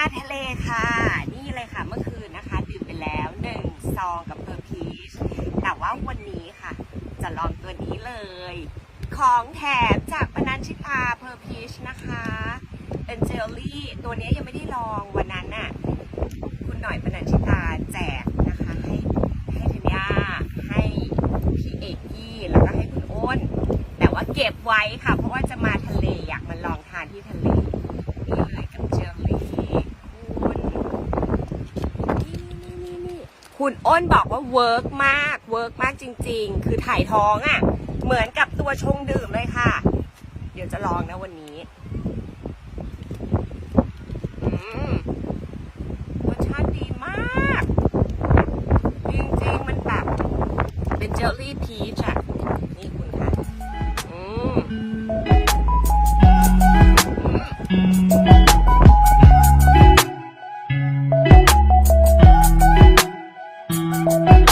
าทะเลค่ะ นี่เลยค่ะเมื่อคืนนะคะ ดื่มไปแล้วหนึ่งซองกับเพอร์พีชแต่ว่าวันนี้ค่ะ จะลองตัวนี้เลย ของแถมจากปนัญชิตาเพอร์พีชนะคะเป็นเจลลี่ตัวนี้ยังไม่ได้ลองวันนั้นน่ะคุณหน่อยปนัญชิตาแจกนะคะให้ให้ธัญญาให้พี่เอกกี้แล้วก็ให้คุณอ้นแต่ว่าเก็บไว้ค่ะ เพราะว่าจะมาทะเลอยากมาลองทานที่ทะเล นี่เลยกับเจลลี่คุณนี่นี่นี่นี่ คุณอ้นบอกว่าเวิร์กมาก เวิร์กมากจริง ๆ คือถ่ายท้องอะ่ะ เหมือนกับตัวชงดื่มเลยค่ะ เดี๋ยวจะลองนะวันนี้รสชาติดีมาก จริง ๆ มันแบบเป็นเจลลี่พีชอะ อ